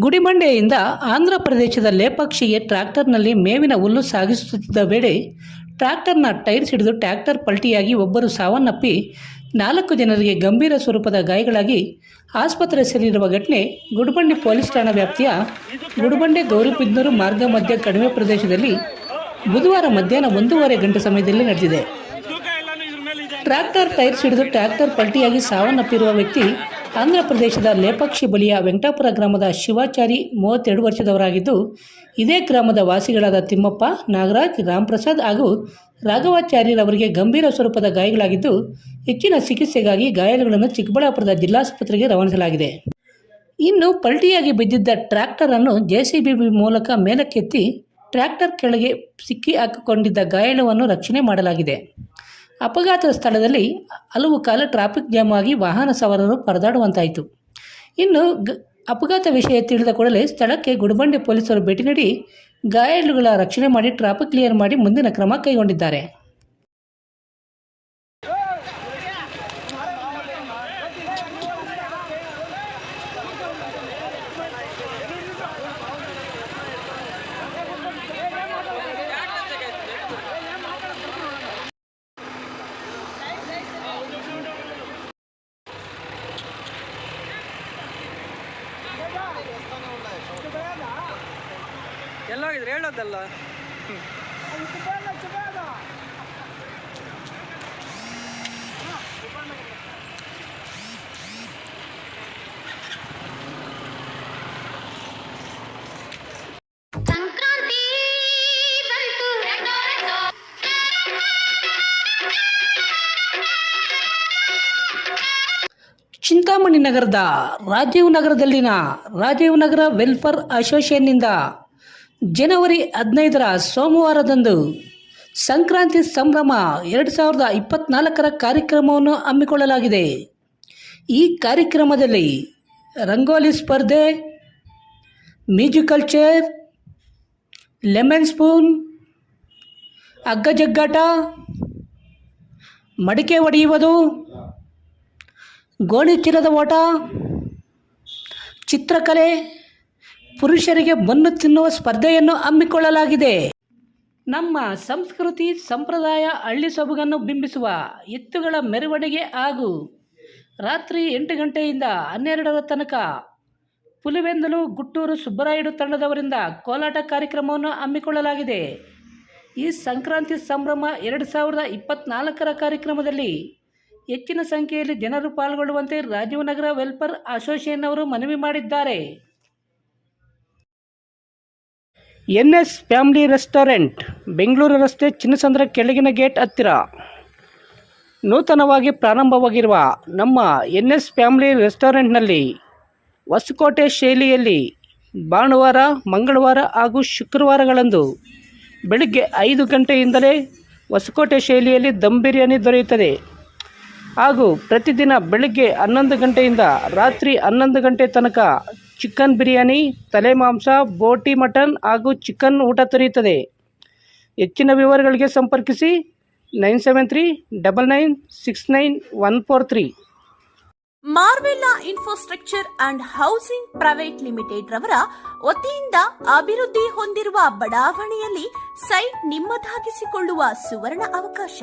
ಗುಡಿಬಂಡೆಯಿಂದ ಆಂಧ್ರ ಪ್ರದೇಶದ ಲೇಪಾಕ್ಷಿಗೆ ಟ್ರ್ಯಾಕ್ಟರ್ನಲ್ಲಿ ಮೇವಿನ ಹುಲ್ಲು ಸಾಗಿಸುತ್ತಿದ್ದ ವೇಳೆ ಟ್ರ್ಯಾಕ್ಟರ್ನ ಟೈರ್ ಸಿಡಿದು ಟ್ರ್ಯಾಕ್ಟರ್ ಪಲ್ಟಿಯಾಗಿ ಒಬ್ಬರು ಸಾವನ್ನಪ್ಪಿ ನಾಲ್ಕು ಜನರಿಗೆ ಗಂಭೀರ ಸ್ವರೂಪದ ಗಾಯಗಳಾಗಿ ಆಸ್ಪತ್ರೆ ಸೇರಿರುವ ಘಟನೆ ಗುಡಿಬಂಡೆ ಪೊಲೀಸ್ ಠಾಣಾ ವ್ಯಾಪ್ತಿಯ ಗುಡಿಬಂಡೆ ಗೌರಿಬಿದ್ನೂರು ಮಾರ್ಗ ಮಧ್ಯ ಕಡಿಮೆ ಪ್ರದೇಶದಲ್ಲಿ ಬುಧವಾರ ಮಧ್ಯಾಹ್ನ ಒಂದೂವರೆ ಗಂಟೆ ಸಮಯದಲ್ಲಿ ನಡೆದಿದೆ. ಟ್ರ್ಯಾಕ್ಟರ್ ಟೈರ್ ಸಿಡಿದು ಟ್ರ್ಯಾಕ್ಟರ್ ಪಲ್ಟಿಯಾಗಿ ಸಾವನ್ನಪ್ಪಿರುವ ವ್ಯಕ್ತಿ ಆಂಧ್ರ ಪ್ರದೇಶದ ಲೇಪಾಕ್ಷಿ ಬಳಿಯ ವೆಂಕಟಾಪುರ ಗ್ರಾಮದ ಶಿವಾಚಾರಿ ಮೂವತ್ತೆರಡು ವರ್ಷದವರಾಗಿದ್ದು, ಇದೇ ಗ್ರಾಮದ ವಾಸಿಗಳಾದ ತಿಮ್ಮಪ್ಪ, ನಾಗರಾಜ್, ರಾಮ್ಪ್ರಸಾದ್ ಹಾಗೂ ರಾಘವಾಚಾರ್ಯರವರಿಗೆ ಗಂಭೀರ ಸ್ವರೂಪದ ಗಾಯಗಳಾಗಿದ್ದು, ಹೆಚ್ಚಿನ ಚಿಕಿತ್ಸೆಗಾಗಿ ಗಾಯಾಳುಗಳನ್ನು ಚಿಕ್ಕಬಳ್ಳಾಪುರದ ಜಿಲ್ಲಾಸ್ಪತ್ರೆಗೆ ರವಾನಿಸಲಾಗಿದೆ. ಇನ್ನು ಪಲ್ಟಿಯಾಗಿ ಬಿದ್ದಿದ್ದ ಟ್ರ್ಯಾಕ್ಟರ್ ಅನ್ನು ಜೆಸಿಬಿ ಮೂಲಕ ಮೇಲಕ್ಕೆತ್ತಿ, ಟ್ರ್ಯಾಕ್ಟರ್ ಕೆಳಗೆ ಸಿಕ್ಕಿ ಹಾಕಿಕೊಂಡಿದ್ದ ಗಾಯಾಳುವನ್ನು ರಕ್ಷಣೆ ಮಾಡಲಾಗಿದೆ. ಅಪಘಾತದ ಸ್ಥಳದಲ್ಲಿ ಹಲವು ಕಾಲ ಟ್ರಾಫಿಕ್ ಜಾಮ್ ಆಗಿ ವಾಹನ ಸವಾರರು ಪರದಾಡುವಂತಾಯಿತು. ಇನ್ನು ಗ, ಅಪಘಾತ ವಿಷಯ ತಿಳಿದ ಕೂಡಲೇ ಸ್ಥಳಕ್ಕೆ ಗುಡಬಂಡೆ ಪೊಲೀಸರು ಭೇಟಿ ನೀಡಿ ಗಾಯಾಳುಗಳ ರಕ್ಷಣೆ ಮಾಡಿ ಟ್ರಾಫಿಕ್ ಕ್ಲಿಯರ್ ಮಾಡಿ ಮುಂದಿನ ಕ್ರಮ ಕೈಗೊಂಡಿದ್ದಾರೆ. ಎಲ್ಲೋಗಿದ್ರೆ? ಹೇಳೋದಲ್ಲ. ಚಿಂತಾಮಣಿ ನಗರದ ರಾಜೀವ್ ನಗರದಲ್ಲಿನ ರಾಜೀವ್ ನಗರ ವೆಲ್ಫೇರ್ ಅಸೋಸಿಯೇಷನ್ನಿಂದ ಜನವರಿ ಹದಿನೈದರ ಸೋಮವಾರದಂದು ಸಂಕ್ರಾಂತಿ ಸಂಭ್ರಮ ಎರಡು ಸಾವಿರದ ಇಪ್ಪತ್ನಾಲ್ಕರ ಕಾರ್ಯಕ್ರಮವನ್ನು ಹಮ್ಮಿಕೊಳ್ಳಲಾಗಿದೆ. ಈ ಕಾರ್ಯಕ್ರಮದಲ್ಲಿ ರಂಗೋಲಿ ಸ್ಪರ್ಧೆ, ಮ್ಯೂಸಿಕಲ್ ಚೇರ್, ಲೆಮನ್ ಸ್ಪೂನ್, ಅಗ್ಗಜಗ್ಗಾಟ, ಮಡಿಕೆ ಒಡೆಯುವುದು ಗೋಣಿ ಚೀಲದ ಓಟ, ಚಿತ್ರಕಲೆ, ಪುರುಷರಿಗೆ ಬನ್ನು ತಿನ್ನುವ ಸ್ಪರ್ಧೆಯನ್ನು ಹಮ್ಮಿಕೊಳ್ಳಲಾಗಿದೆ. ನಮ್ಮ ಸಂಸ್ಕೃತಿ, ಸಂಪ್ರದಾಯ ಹಳ್ಳಿ ಸೊಬಗನ್ನು ಬಿಂಬಿಸುವ ಎತ್ತುಗಳ ಮೆರವಣಿಗೆ ಹಾಗೂ ರಾತ್ರಿ ಎಂಟು ಗಂಟೆಯಿಂದ ಹನ್ನೆರಡರ ತನಕ ಪುಲಿವೆಂದಲು ಗುಟ್ಟೂರು ಸುಬ್ಬರಾಯುಡು ತಂಡದವರಿಂದ ಕೋಲಾಟ ಕಾರ್ಯಕ್ರಮವನ್ನು ಹಮ್ಮಿಕೊಳ್ಳಲಾಗಿದೆ. ಈ ಸಂಕ್ರಾಂತಿ ಸಂಭ್ರಮ ಎರಡು ಸಾವಿರದ ಇಪ್ಪತ್ತ್ನಾಲ್ಕರ ಕಾರ್ಯಕ್ರಮದಲ್ಲಿ ಹೆಚ್ಚಿನ ಸಂಖ್ಯೆಯಲ್ಲಿ ಜನರು ಪಾಲ್ಗೊಳ್ಳುವಂತೆ ರಾಜೀವ್ ನಗರ ವೆಲ್ಫೇರ್ ಅಸೋಸಿಯೇಷನ್ ಅವರು ಮನವಿ ಮಾಡಿದ್ದಾರೆ. N S family restaurant, Bengaluru ರಸ್ತೆ ಚಿನ್ನಸಂದ್ರ ಕೆಳಗಿನ ಗೇಟ್ ಹತ್ತಿರ. ನೂತನವಾಗಿ ಪ್ರಾರಂಭವಾಗಿರುವ ನಮ್ಮ ಎನ್ ಎಸ್ ಫ್ಯಾಮಿಲಿ ರೆಸ್ಟೋರೆಂಟ್ನಲ್ಲಿ ಹೊಸಕೋಟೆ ಶೈಲಿಯಲ್ಲಿ ಭಾನುವಾರ, ಮಂಗಳವಾರ ಹಾಗೂ ಶುಕ್ರವಾರಗಳಂದು ಬೆಳಗ್ಗೆ ಐದು ಗಂಟೆಯಿಂದಲೇ ಹೊಸಕೋಟೆ ಶೈಲಿಯಲ್ಲಿ ದಮ್ ಬಿರಿಯಾನಿ ದೊರೆಯುತ್ತದೆ. ಹಾಗೂ ಪ್ರತಿದಿನ ಬೆಳಗ್ಗೆ ಹನ್ನೊಂದು ಗಂಟೆಯಿಂದ ರಾತ್ರಿ ಹನ್ನೊಂದು ಗಂಟೆ ತನಕ ಚಿಕನ್ ಬಿರಿಯಾನಿ, ತಲೆ ಮಾಂಸ, ಬೋಟಿ ಮಟನ್ ಹಾಗೂ ಚಿಕನ್ ಊಟ ದೊರೆಯುತ್ತದೆ. ಹೆಚ್ಚಿನ ವಿವರಗಳಿಗೆ ಸಂಪರ್ಕಿಸಿ nine seven three double nine six nine one four three. Marvella infrastructure and housing private limited ರವರ ವತಿಯಿಂದ ಅಭಿವೃದ್ಧಿ ಹೊಂದಿರುವ ಬಡಾವಣೆಯಲ್ಲಿ ಸೈಟ್ ನಿಮ್ಮದಾಗಿಸಿಕೊಳ್ಳುವ ಸುವರ್ಣ ಅವಕಾಶ.